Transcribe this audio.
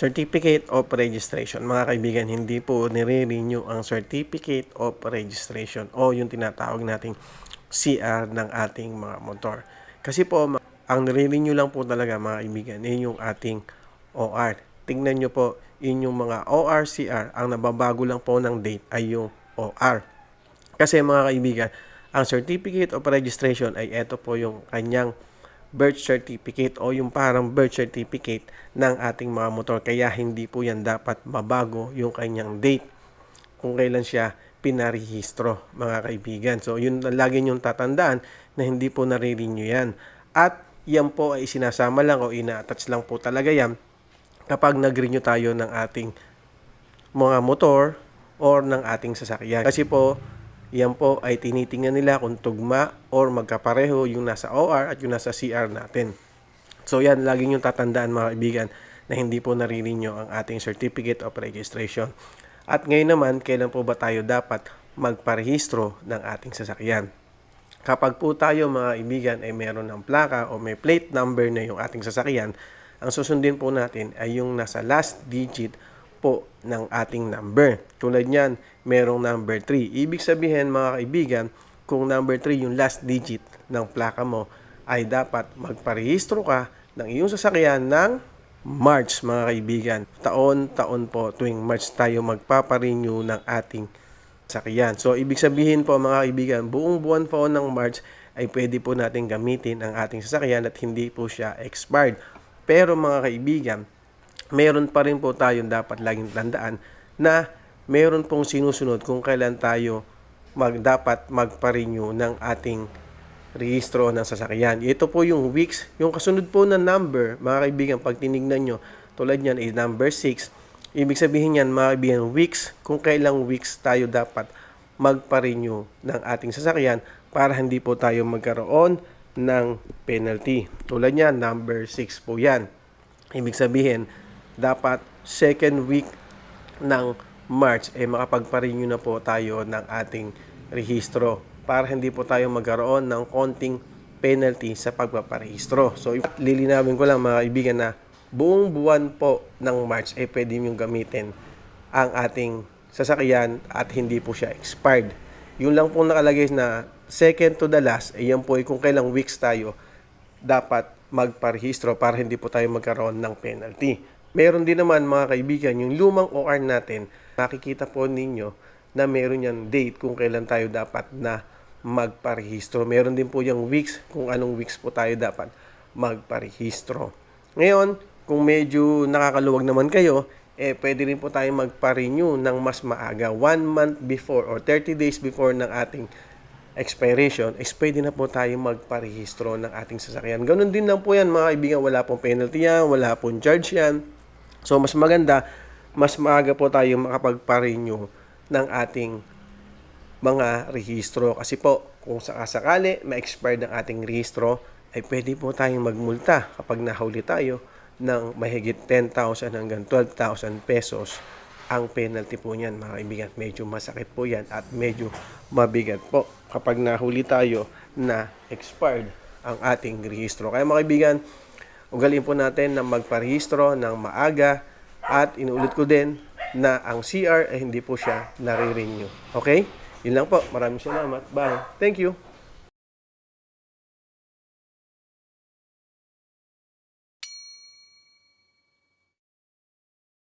Certificate of Registration. Mga kaibigan, hindi po nire-renew ang Certificate of Registration o yung tinatawag nating CR ng ating mga motor. Kasi po, ang nire-renew lang po talaga mga kaibigan, eh yung ating OR. Tingnan nyo po, yun yung mga OR, CR. Ang nababago lang po ng date ay yung OR. Kasi mga kaibigan, ang Certificate of Registration ay ito po yung kanyang birth certificate o yung parang birth certificate ng ating mga motor. Kaya hindi po yan dapat mabago yung kanyang date kung kailan siya pinarehistro, mga kaibigan. So, yun lagi niyong tatandaan na hindi po nare-renew yan. At yan po ay sinasama lang o ina-attach lang po talaga yan kapag nag-renew tayo ng ating mga motor or ng ating sasakyan. Kasi po, yan po ay tinitingnan nila kung tugma or magkapareho yung nasa OR at yung nasa CR natin. So yan, lagi yung tatandaan mga kaibigan na hindi po naririnyo ang ating Certificate of Registration. At ngayon naman, kailan po ba tayo dapat magparehistro ng ating sasakyan? Kapag po tayo mga kaibigan ay meron ng plaka o may plate number na yung ating sasakyan, ang susundin po natin ay yung nasa last digit po ng ating number. Tulad niyan, merong number 3. Ibig sabihin mga kaibigan, kung number 3 yung last digit ng plaka mo, ay dapat magparehistro ka ng iyong sasakyan ng March mga kaibigan. Taon-taon po tuwing March tayo magpaparenew ng ating sasakyan. So ibig sabihin po mga kaibigan, buong buwan po ng March ay pwede po natin gamitin ang ating sasakyan at hindi po siya expired. Pero mga kaibigan, meron pa rin po tayong dapat laging tandaan na meron pong sinusunod kung kailan tayo mag, dapat magpa-renew ng ating rehistro ng sasakyan. Ito po yung weeks. Yung kasunod po na number, mga kaibigan, pag tinignan nyo, tulad niyan is number 6. Ibig sabihin yan, mga kaibigan, weeks, kung kailang weeks tayo dapat magpa-renew ng ating sasakyan para hindi po tayo magkaroon ng penalty. Tulad niyan, number 6 po yan. Ibig sabihin, dapat second week ng March eh, makapagpa-renew na po tayo ng ating rehistro para hindi po tayo magkaroon ng konting penalty sa pagpaparehistro. So, lilinawin ko lang mga kaibigan na buong buwan po ng March ay eh, pwede nyo gamitin ang ating sasakyan at hindi po siya expired. Yung lang po nakalagay na second to the last, eh, yan po ay kung kailang weeks tayo dapat magparehistro para hindi po tayo magkaroon ng penalty. Meron din naman mga kaibigan, yung lumang OR natin, makikita po ninyo na meron yan date kung kailan tayo dapat na magparehistro. Meron din po yung weeks kung anong weeks po tayo dapat magparehistro. Ngayon, kung medyo nakakaluwag naman kayo, eh pwede rin po tayo magpa-renew ng mas maaga, one month before or 30 days before ng ating expiration, is pwede na po tayo magparehistro ng ating sasakyan. Ganun din lang po yan mga kaibigan, wala pong penalty yan, wala pong charge yan. So mas maganda, mas maaga po tayo makapagpa-renew ng ating mga rehistro. Kasi po, kung sakasakali ma-expire ng ating rehistro, ay pwede po tayong magmulta kapag nahuli tayo ng mahigit 10,000 hanggang 12,000 pesos ang penalty po niyan mga kaibigan. Medyo masakit po yan at medyo mabigat po kapag nahuli tayo na expired ang ating rehistro. Kaya mga kaibigan, ugalin po natin na magparehistro ng maaga at inuulit ko din na ang CR ay hindi po siya nare-renew. Okay? Yun lang po. Maraming salamat. Bye. Thank you.